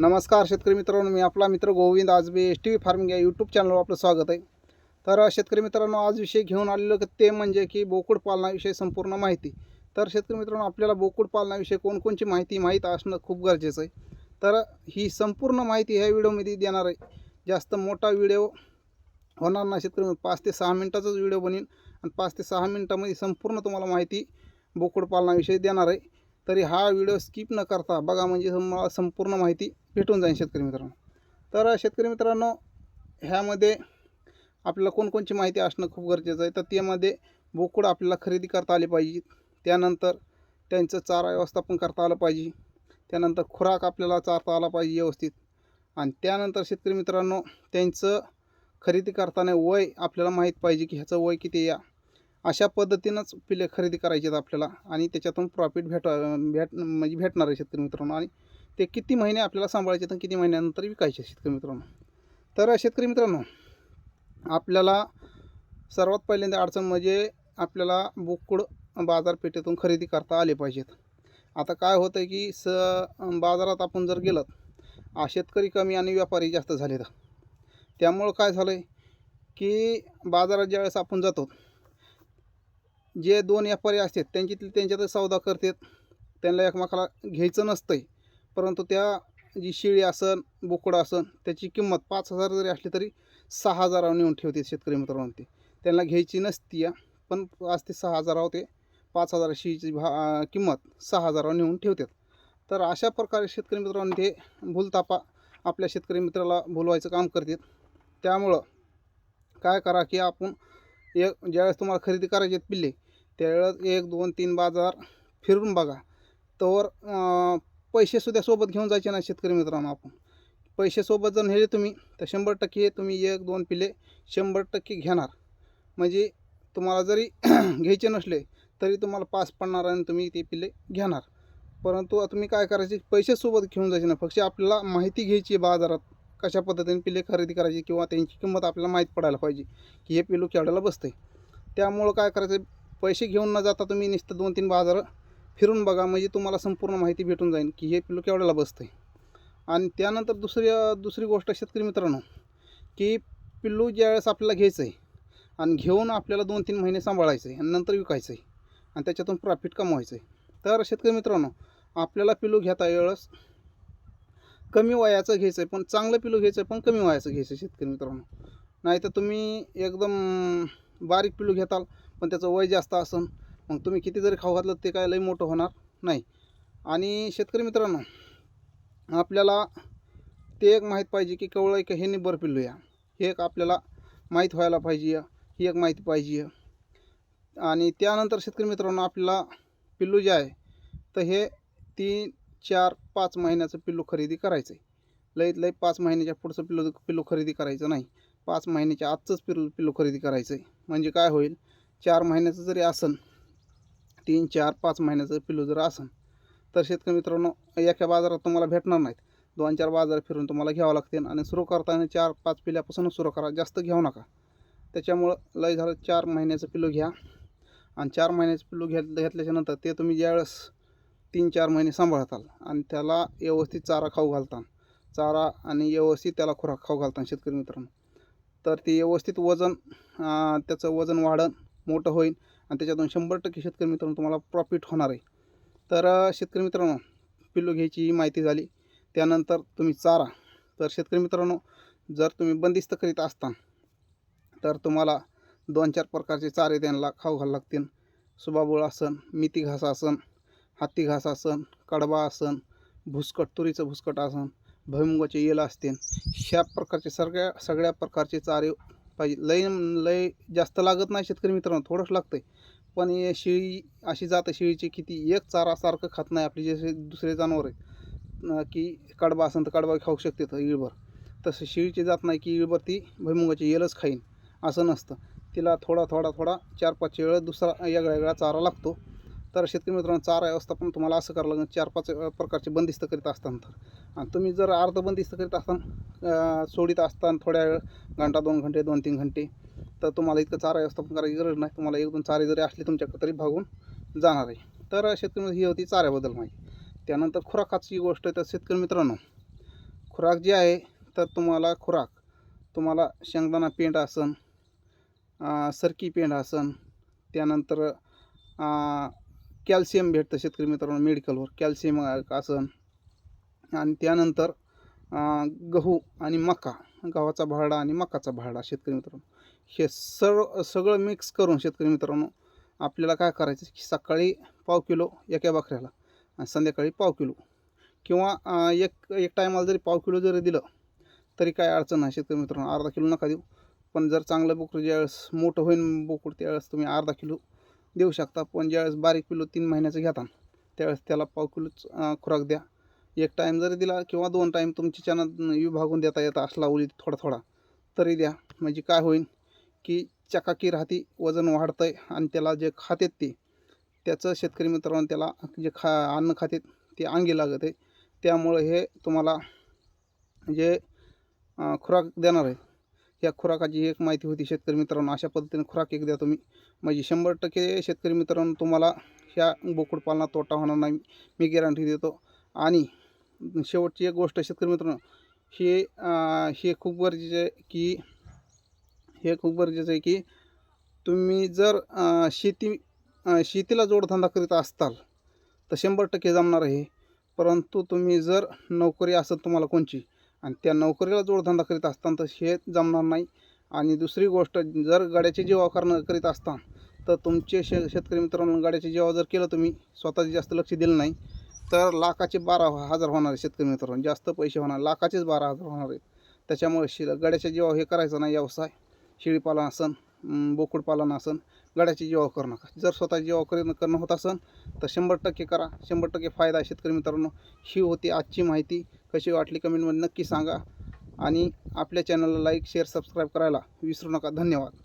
नमस्कार शेतकरी मित्रांनो मी आपला मित्र Govind Ajabe S T V farming या यूट्यूब चॅनलवर आपलं स्वागत आहे. तर शेतकरी मित्रांनो आज विषय घेऊन आलेलो ते म्हणजे की बोकुड पालनाविषयी संपूर्ण माहिती. तर शेतकरी मित्रांनो आपल्याला बोकुड पालनाविषयी कोणकोणची माहिती माहीत असणं खूप गरजेचं आहे. तर ही संपूर्ण माहिती ह्या व्हिडिओमध्ये देणार आहे. जास्त मोठा व्हिडिओ होणार नाही शेतकरी मित्र- पाच ते सहा मिनटाचाच व्हिडिओ बनेन आणि पाच ते सहा मिनटामध्ये संपूर्ण तुम्हाला माहिती बोकुड पालनाविषयी देणार आहे. तरी हा व्हिडिओ स्किप न करता बघा म्हणजे मला संपूर्ण माहिती भेटून जाईल शेतकरी मित्रांनो. तर शेतकरी मित्रांनो ह्यामध्ये आपल्याला कोणकोणची माहिती असणं खूप गरजेचं आहे. तर त्यामध्ये बोकुड आपल्याला खरेदी करता आली पाहिजे. त्यानंतर त्यांचं चारा व्यवस्थापन करता आलं पाहिजे. त्यानंतर खुराक आपल्याला चारता आला पाहिजे व्यवस्थित. आणि त्यानंतर शेतकरी मित्रांनो त्यांचं खरेदी करताना वय आपल्याला माहीत पाहिजे की ह्याचं वय किती या अशा पद्धतीनंच पिले खरेदी करायचे आहेत आपल्याला आणि त्याच्यातून प्रॉफिट भेट भेट म्हणजे भेटणार आहे शेतकरी मित्रांनो. आणि ते किती महिने आपल्याला सांभाळायचे तर किती महिन्यानंतर विकायचे शेतकरी मित्रांनो. तर शेतकरी मित्रांनो आपल्याला सर्वात पहिल्यांदा अडचण म्हणजे आपल्याला बोकुड बाजारपेठेतून खरेदी करता आले पाहिजेत. आता काय होतं आहे की स बाजारात आपण जर गेलं शेतकरी कमी आणि व्यापारी जास्त झाले तर त्यामुळं काय झालं आहे की बाजारात ज्यावेळेस आपण जातो जे दोन व्यापारी असतात त्यांची त्यांच्यातच सौदा करतात. त्यांना एकमेकाला घ्यायचं नसतं आहे परंतु त्या जी शेळी असन बोकडं असन त्याची किंमत पाच हजार जरी असली तरी सहा हजारावर नेऊन ठेवते शेतकरी मित्रांनो ते. त्यांना घ्यायची नसती या पण आज ते सहा हजारावर ते पाच हजार शेळीची भा किंमत सहा हजारावर नेऊन ठेवतात. तर अशा प्रकारे शेतकरी मित्रांनो ते भूलतापा आपल्या शेतकरी मित्राला बोलवायचं काम करतात. त्यामुळं काय करा की आपण एक ज्यावेळेस तुम्हाला खरेदी करायची आहेत पिल्ले त्यावेळेस एक दोन तीन बाजार फिरून बघा. तर पैसेसुद्धा सोबत घेऊन जायचे ना शेतकरी मित्रांनो आपण. पैसेसोबत जर नेले तुम्ही तर शंभर टक्के तुम्ही एक दोन पिले शंभर टक्के घेणार. म्हणजे तुम्हाला जरी घ्यायचे नसले तरी तुम्हाला पास पडणार आणि तुम्ही ते पिल्ले घेणार. परंतु तुम्ही काय करायचे पैसेसोबत घेऊन जायचे ना. फक्त आपल्याला माहिती घ्यायची आहे बाजारात कशा पद्धतीने पिल्ले खरेदी करायची किंवा त्यांची किंमत आपल्याला माहीत पडायला पाहिजे की हे पिलू केवढ्याला बसतं आहे त्यामुळं काय करायचं पैसे घेऊन न जाता तुम्ही नुसतं दोन तीन बाजार फिरून बघा म्हणजे तुम्हाला संपूर्ण माहिती भेटून जाईल की हे पिल्लू केवढ्याला बसतं आहे आणि त्यानंतर दुसरी दुसरी गोष्ट शेतकरी मित्रांनो की पिल्लू ज्यावेळेस आपल्याला घ्यायचं आहे आणि घेऊन आपल्याला दोन तीन महिने सांभाळायचं आहे आणि नंतर विकायचं आहे आणि त्याच्यातून प्रॉफिट कमवायचं आहे तर शेतकरी मित्रांनो आपल्याला पिल्लू घेता वेळेस कमी वयाचं घ्यायचं आहे पण चांगलं पिल्लू घ्यायचं आहे पण कमी वयाचं घ्यायचं आहे शेतकरी मित्रांनो. नाही तर तुम्ही एकदम बारीक पिल्लू घेताल पण त्याचं वय जास्त असन मग तुम्ही किती जरी खाऊ घातलं ते काय लई मोठं होणार नाही. आणि शेतकरी मित्रांनो आपल्याला ते एक माहीत पाहिजे की केवळ एक हे निब्बर पिल्लू या. हे एक आपल्याला माहीत व्हायला पाहिजे ही एक माहिती पाहिजे. आणि त्यानंतर शेतकरी मित्रांनो आपल्याला पिल्लू जे आहे तर हे तीन चार पाच महिन्याचं पिल्लू खरेदी करायचं आहे लईत लई पाच महिन्याच्या पुढचं पिल्लू पिल्लू खरेदी करायचं नाही. पाच महिन्याच्या आजचंच पिल्लू पिल्लू खरेदी करायचं आहे म्हणजे काय होईल? चार महिन्याचं जरी आसन तीन चार पाच महिन्याचं पिलू जर असन तर शेतकरी मित्रांनो एका बाजारात तुम्हाला भेटणार नाहीत. दोन चार बाजार फिरून तुम्हाला घ्यावं लागतील आणि सुरू करताना चार पाच पिल्यापासूनच सुरू करा जास्त घेऊ नका. त्याच्यामुळं लय झालं चार महिन्याचं पिलू घ्या. आणि चार महिन्याचं पिल्लू घेत घेतल्याच्यानंतर ते तुम्ही ज्यावेळेस तीन चार महिने सांभाळताल आणि त्याला व्यवस्थित चारा खाऊ घालता चारा आणि व्यवस्थित त्याला खुराक खाऊ घालता शेतकरी मित्रांनो. तर ते व्यवस्थित वजन त्याचं वजन वाढन. मोठं होईल आणि त्याच्यातून शंभर टक्के शेतकरी मित्रांनो तुम्हाला प्रॉफिट होणार आहे. तर शेतकरी मित्रांनो पिल्लू घ्यायची ही माहिती झाली. त्यानंतर तुम्ही चारा. तर शेतकरी मित्रांनो जर तुम्ही बंदिस्त करीत असता तर तुम्हाला दोन चार प्रकारचे चारे त्यांना खाऊ घालावं लागतील. सुबाबुळ आसन मिती घास आसन हत्ती घास आसन कडबा आसन भुसकट तुरीचं भुसकट आसन भुईमुगाचे येल असतील. ह्या प्रकारचे सगळ्या सगळ्या प्रकारचे चारे पाहिजे. लय लय जास्त लागत नाही शेतकरी मित्रांनो थोडंच लागतं आहे पण हे शेळी अशी जात शेळीची किती एक चारा सारखं खात नाही आपली जसे दुसरे जनावर आहेत. की कडबा असेल तर कडबा खाऊ शकते तर इळभर. तसं शेळीची जात नाही की इळभर ती भुईमुगाची येलच खाईन. असं नसतं. तिला थोडा थोडा थोडा चार पाच वेळा दुसरा वेगळा वेगळा चारा लागतो. तर शेतकरी मित्रांनो चारा व्यवस्थापन तुम्हाला असं करावं लागेल चार पाच प्रकारचे बंदिस्त करीत असताना तर. आणि तुम्ही जर अर्ध बंदिस्त करीत असताना सोडित असताना थोड्या वेळ घंटा दोन घंटे दोन तीन घंटे तर तुम्हाला इतकं चारा व्यवस्थापन करायची गरज नाही. तुम्हाला एक दोन चारे जरी असले तुमच्याकडे तरी भागून जाणार आहे. तर शेतकरी मित्र ही होती चाऱ्याबद्दल माहिती. त्यानंतर खुराकाची गोष्ट आहे तर शेतकरी मित्रांनो खुराक जी आहे तर तुम्हाला खुराक तुम्हाला शेंगदाणा पेंड असन सरकी पेंड असन त्यानंतर कॅल्शियम भेटतं शेतकरी मित्रांनो मेडिकलवर. कॅल्शियम असन आणि त्यानंतर गहू आणि मका गव्हाचा भाडा आणि मकाचा भाडा शेतकरी मित्रांनो. हे सर्व सगळं मिक्स करून शेतकरी मित्रांनो आपल्याला काय करायचं की सकाळी पाव किलो एका बकऱ्याला आणि संध्याकाळी पाव किलो. किंवा एक एक टायमाला जरी पाव किलो जरी दिलं तरी काय अडचण नाही शेतकरी मित्रांनो. अर्धा किलो नका देऊ. पण जर चांगलं बोकड ज्यावेळेस मोठं होईल बोकड त्यावेळेस तुम्ही अर्धा किलो देऊ शकता. पण ज्यावेळेस बारीक किलो तीन महिन्याचं घेता त्यावेळेस त्याला पाव किलोच खुराक द्या. एक टाईम जरी दिला किंवा दोन टाईम तुमची चॅनल विभागून देता येत असला उलीत थोडा थोडा तरी द्या. म्हणजे काय होईल की चकाकी राहते वजन वाढतं आहे आणि त्याला जे खातेत ते त्याचं शेतकरी मित्रांनो त्याला जे खा अन्न खातेत ते अंगी लागत आहे त्यामुळं हे तुम्हाला जे खुराक देणार आहे या खुराकाची एक माहिती होती शेतकरी मित्रांनो. अशा पद्धतीने खुराक एक द्या तुम्ही म्हणजे शंभर टक्के शेतकरी मित्रांनो तुम्हाला ह्या बोकडपालनात तोटा होणार नाही. मी गॅरंटी देतो. आणि शेवटची एक गोष्ट शेतकरी मित्रांनो हे हे खूप गरजेचं आहे की हे खूप गरजेचं आहे की तुम्ही जर शेती शेतीला जोडधंदा करीत असताल तर शंभर टक्के जमणार आहे. परंतु तुम्ही जर नोकरी असेल तुम्हाला कोणची आणि त्या नोकरीला जोडधंदा करीत असताना तर हे जमणार नाही. आणि दुसरी गोष्ट जर गाड्याचे जेव्हा करणं करीत असताना तर तुमचे शे शेतकरी मित्रांनो गाड्याचे जेव्हा जर केलं तुम्ही स्वतःचे जास्त लक्ष दिलं नाही तर लाखाचे बारा हजार होणार आहे शेतकरी मित्रांनो. जास्त पैसे होणार लाखाचेच बारा हजार होणार आहेत. त्याच्यामुळे शि गाड्याच्या जेव्हा हे करायचं नाही. व्यवसाय शेळीपालन असन बोकुडपालन बोकडपालन असन गडाची जेव्हा करू नका. जर स्वतः जेव्हा करणं करणं होत असेल तर शंभर टक्के करा. शंभर टक्के फायदा आहे शेतकरी मित्रांनो. ही होती आजची माहिती. कशी वाटली कमेंटमध्ये नक्की सांगा. आणि आपल्या चॅनलला लाईक शेअर सबस्क्राईब करायला विसरू नका. धन्यवाद.